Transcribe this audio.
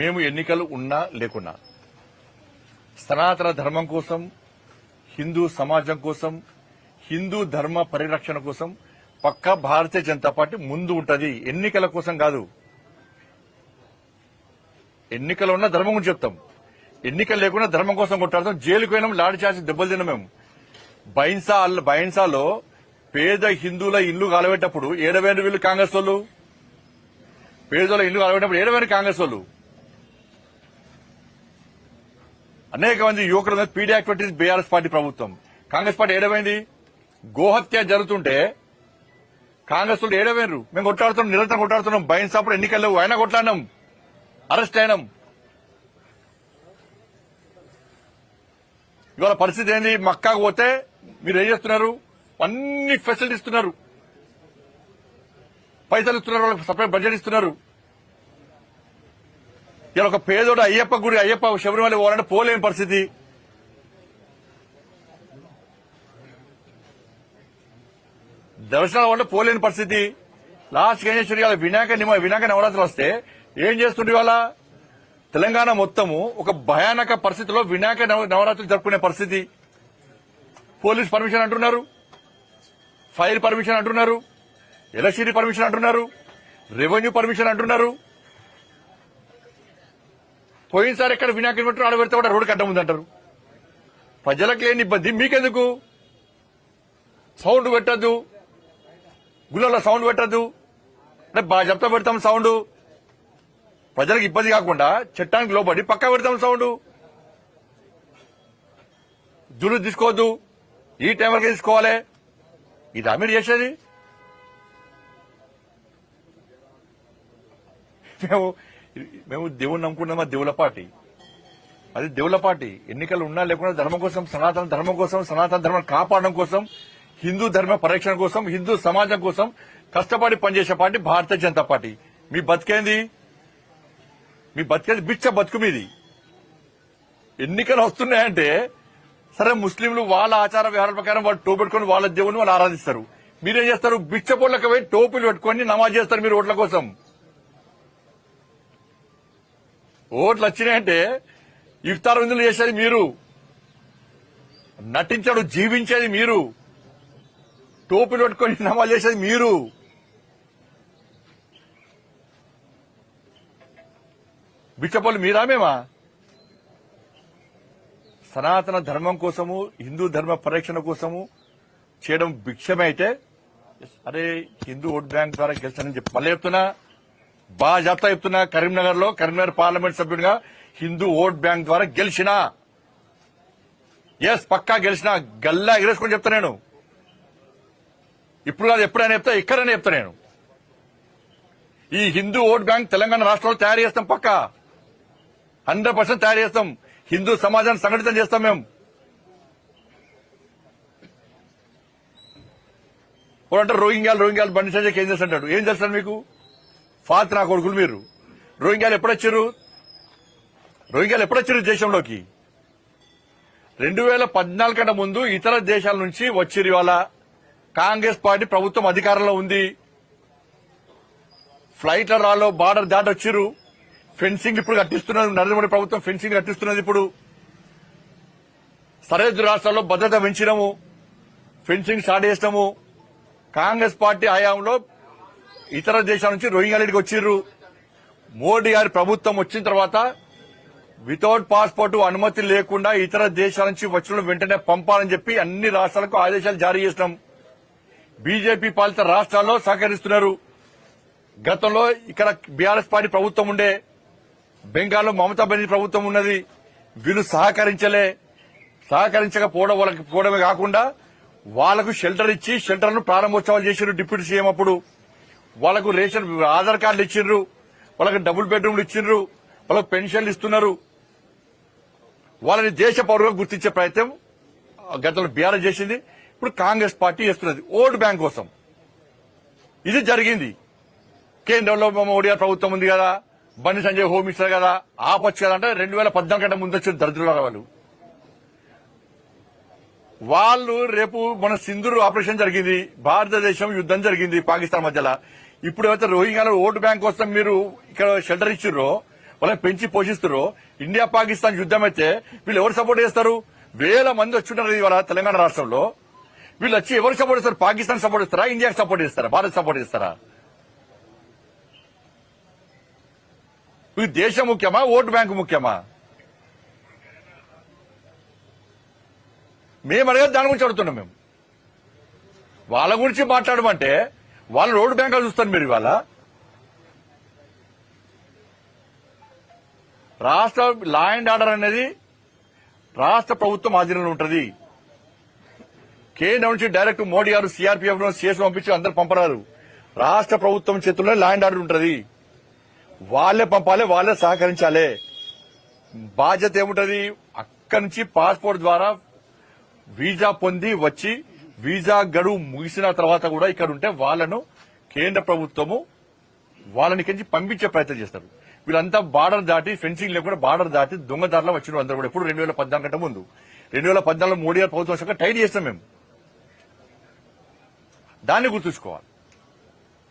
మేము ఎన్నికలు ఉన్నా లేకున్నా సనాతన ధర్మం కోసం హిందూ సమాజం కోసం హిందూ ధర్మ పరిరక్షణ కోసం పక్కా భారతీయ జనతా పార్టీ ముందు ఉంటుంది. ఎన్నికల కోసం కాదు. ఎన్నికలు ఉన్న ధర్మం గురించి చెప్తాం. ఎన్నికలు లేకుండా ధర్మం కోసం కొట్టాడతాం జైలుకు పోయినాం లాడి చేసి దెబ్బలు తిన్నాం మేము. బైన్సా బైన్సాలో పేద హిందువుల ఇల్లు కాలబెట్టప్పుడు ఏడవైన వీళ్ళు కాంగ్రెస్ వాళ్ళు? పేదోళ్ళ ఇల్లు కాలబెట్టినప్పుడు ఏడవైన కాంగ్రెస్ వాళ్ళు? అనేక మంది యువకుల మీద పీడీ యాక్ట్ బీఆర్ఎస్ పార్టీ ప్రభుత్వం. కాంగ్రెస్ పార్టీ ఏడమైంది గోహత్య జరుగుతుంటే కాంగ్రెస్ వాళ్ళు ఏడవేరు మేము కొట్లాడుతున్నాం నిరంతరం కొట్లాడుతున్నాం బయన్సాపుడు ఎన్నికల్లో అయినా కొట్లాడినాం. అరెస్ట్ అయినాం. ఇవాళ పరిస్థితి ఏంది? మక్కాకు పోతే మీరు ఏం చేస్తున్నారు? అన్ని ఫెసిలిటీ ఇస్తున్నారు. పైసలు ఇస్తున్నారు వాళ్ళకి సపరేట్ బడ్జెట్ ఇస్తున్నారు. ఇలా ఒక పేదోడు అయ్యప్ప గుడి అయ్యప్ప శబరిమల పోవాలంటే పోలేని పరిస్థితి. దర్శనాలు వల్ల పోలేని పరిస్థితి. లాస్ట్ ఏం చేసి వినాయక నిమ వినాయక నవరాత్రులు వస్తే ఏం చేస్తుండే వాళ్ళ తెలంగాణ మొత్తము ఒక భయానక పరిస్థితిలో వినాయక నవ- నవరాత్రులు జరుపుకునే పరిస్థితి. పోలీస్ పర్మిషన్ అంటున్నారు. ఫైర్ పర్మిషన్ అంటున్నారు. ఎలక్ట్రిసిటీ పర్మిషన్ అంటున్నారు. రెవెన్యూ పర్మిషన్ అంటున్నారు. పోయినసారి ఎక్కడ వినాయకుని కిలోమీటర్ ఆడబెడితే కూడా రోడ్డు కట్టం ఉందంటారు. ప్రజలకు లేని ఇబ్బంది. మీకెందుకు? సౌండ్ పెట్టద్దు. గుళ్ళలో సౌండ్ పెట్టద్దు. అంటే బాగా చెప్తా పెడతాం సౌండ్. ప్రజలకు ఇబ్బంది కాకుండా చట్టానికి లోబడి పక్కా పెడతాం సౌండ్. జులు తీసుకోవద్దు. ఈ టైం వరకు తీసుకోవాలి. ఇదా మీరు చేసేది. మేము మేము దేవుని నమ్ముకున్నామా దేవుల పార్టీ. అది దేవుల పార్టీ. ఎన్నికలు ఉన్నా లేకుండా ధర్మం కోసం సనాతన ధర్మం కోసం సనాతన ధర్మం కాపాడడం కోసం హిందూ ధర్మ పరిరక్షణ కోసం హిందూ సమాజం కోసం కష్టపడి పనిచేసే పార్టీ భారతీయ జనతా పార్టీ. మీ బతికేంది? మీ బతికేది బిచ్చ బతుకు మీది. ఎన్నికలు వస్తున్నాయంటే సరే ముస్లింలు వాళ్ళ ఆచార వ్యవహారాల ప్రకారం వాళ్ళు టోపు వాళ్ళ దేవుని వాళ్ళు ఆరాధిస్తారు. మీరేం చేస్తారు? బిచ్చ పోయి టోపులు పెట్టుకొని నమాజ్ చేస్తారు మీరు ఓట్ల కోసం. ఓట్లు వచ్చినాయంటే ఇఫ్తార్ విందులు చేసేది మీరు. నటించడు జీవించేది మీరు. టోపులు పెట్టుకొని నమాజ్ చేసేది మీరు. బిచ్చపల్లి మీరా మేమా? సనాతన ధర్మం కోసము హిందూ ధర్మ పరిరక్షణ కోసము చేయడం భిక్షమైతే అరే హిందూ ఓట్ బ్యాంక్ ద్వారా గెలిచానని చెప్పి మళ్ళీ చెప్తున్నా. బాగా చెప్తా చెప్తున్నా. కరీంనగర్లో కరీంనగర్ పార్లమెంట్ సభ్యుడిగా హిందూ ఓట్ బ్యాంక్ ద్వారా గెలిచినా. ఎస్ పక్కా గెలిచినా. గల్లా ఎగరేసుకొని చెప్తా నేను. ఇప్పుడు కాదు ఎప్పుడైనా చెప్తా ఇక్కడనే చెప్తా నేను. ఈ హిందూ ఓట్ బ్యాంక్ తెలంగాణ రాష్ట్రంలో తయారు చేస్తాం పక్కా. హండ్రెడ్ పర్సెంట్ తయారు చేస్తాం. హిందూ సమాజాన్ని సంఘటితం చేస్తాం మేము. అంటే రోహింగ్యాలు రోహింగ్యాలు బండి సంజయ్ ఏం చేస్తుంటాడు ఏం చేస్తాడు మీకు? ఫాత్రా కొడుకులు మీరు. రోహింగ్యాలు ఎప్పుడొచ్చారు? రోహింగ్యాలు ఎప్పుడొచ్చారు దేశంలోకి? రెండు వేల పద్నాలుగు కంటే ముందు ఇతర దేశాల నుంచి వచ్చిరు ఇవాళ. కాంగ్రెస్ పార్టీ ప్రభుత్వం అధికారంలో ఉంది. ఫ్లైట్ల రాలో బార్డర్ దాటి వచ్చారు ఫెన్సింగ్ ఇప్పుడు కట్టిస్తున్నది నరేంద్ర మోడీ ప్రభుత్వం ఫెన్సింగ్ కట్టిస్తున్నది ఇప్పుడు. సరిహద్దు రాష్ట్రాల్లో భద్రత పెంచినము. ఫెన్సింగ్ స్టార్ట్ చేసినాము. కాంగ్రెస్ పార్టీ హయాంలో ఇతర దేశాల నుంచి రోహింగ్యాలకి వచ్చిర్రు. మోడీ గారి ప్రభుత్వం వచ్చిన తర్వాత వితౌట్ పాస్పోర్ట్ అనుమతి లేకుండా ఇతర దేశాల నుంచి వచ్చిన వెంటనే పంపాలని చెప్పి అన్ని రాష్ట్రాలకు ఆదేశాలు జారీ చేసినాం. బీజేపీ పాలిత రాష్ట్రాల్లో సహకరిస్తున్నారు. గతంలో ఇక్కడ బీఆర్ఎస్ పార్టీ ప్రభుత్వం ఉండే బెంగాల్లో మమతా బెనర్జీ ప్రభుత్వం ఉన్నది. వీళ్ళు సహకరించలే. సహకరించకపోవడం వాళ్ళకి పోవడమే కాకుండా వాళ్ళకు షెల్టర్ ఇచ్చి షెల్టర్ను ప్రారంభోత్సవాలు చేశారు డిప్యూటీ సీఎం అప్పుడు. వాళ్ళకు రేషన్ ఆధార్ కార్డులు ఇచ్చిండ్రు వాళ్ళకి డబుల్ బెడ్రూమ్లు ఇచ్చిండ్రు వాళ్ళకు పెన్షన్లు ఇస్తున్నారు. వాళ్ళని దేశ పౌరులుగా గుర్తించే ప్రయత్నం గతంలో బీఆర్ఎస్ చేసింది. ఇప్పుడు కాంగ్రెస్ పార్టీ చేస్తున్నది. ఓటు బ్యాంక్ కోసం. ఇది జరిగింది. కేంద్రంలో మోడీ ప్రభుత్వం ఉంది కదా. బండి సంజయ్ హోమ్ మినిస్టర్ కదా. ఆపచ్చు కదా అంటే రెండు వేల పద్నాలుగు కంటే ముందు వచ్చిన దరిద్రుల వాళ్ళు. వాళ్ళు రేపు మన సింధూర్ ఆపరేషన్ జరిగింది. భారతదేశం యుద్ధం జరిగింది పాకిస్తాన్ మధ్యలో. ఇప్పుడు ఏవైతే రోహింగ్యాలో ఓటు బ్యాంక్ కోసం మీరు ఇక్కడ షెల్టర్ ఇచ్చిర్రో వాళ్ళని పెంచి పోషిస్తారు ఇండియా పాకిస్తాన్ యుద్ధం అయితే వీళ్ళు ఎవరు సపోర్ట్ చేస్తారు? వేల మంది వచ్చింటారు ఇవాళ తెలంగాణ రాష్ట్రంలో. వీళ్ళు వచ్చి ఎవరు సపోర్ట్ చేస్తారు? పాకిస్తాన్ సపోర్ట్ ఇస్తారా ఇండియాకి సపోర్ట్ చేస్తారా? భారత్ సపోర్ట్ చేస్తారా? మీకు దేశం ముఖ్యమా? ఓటు బ్యాంకు ముఖ్యమా? మేము అడగదు దాని గురించి అడుగుతున్నాం మేము. వాళ్ళ గురించి మాట్లాడమంటే వాళ్ళు రోడ్డు బ్యాంకులు చూస్తారు మీరు ఇవాళ. రాష్ట్ర లా అండ్ ఆర్డర్ అనేది రాష్ట్ర ప్రభుత్వం ఆధీనంలో ఉంటుంది. కేంద్రం నుంచి డైరెక్ట్ మోడీ గారు సీఆర్పీఎఫ్ సిఎస్ పంపించి అందరు పంపరారు. రాష్ట్ర ప్రభుత్వం చేతుల్లో ల్యాండ్ ఆర్డర్ ఉంటుంది. వాళ్ళే పంపాలి వాళ్ళే సహకరించాలి. బాధ్యత ఏముంటది? అక్కడి నుంచి పాస్పోర్ట్ ద్వారా వీసా పొంది వచ్చి వీసా గడువు ముగిసిన తర్వాత కూడా ఇక్కడ ఉంటే వాళ్ళను కేంద్ర ప్రభుత్వము వాళ్ళని కించి పంపించే ప్రయత్నం చేస్తారు. వీళ్ళంతా బార్డర్ దాటి ఫెన్సింగ్ లేకుండా బార్డర్ దాటి దొంగదారులు వచ్చిన అందరూ కూడా ఇప్పుడు రెండు వేల పద్నాలుగు కంటే ముందు. రెండు వేల పద్నాలుగు మోడీ గారు ప్రభుత్వం వచ్చాక టైట్ చేస్తాం మేము. దాన్ని గుర్తుంచుకోవాలి.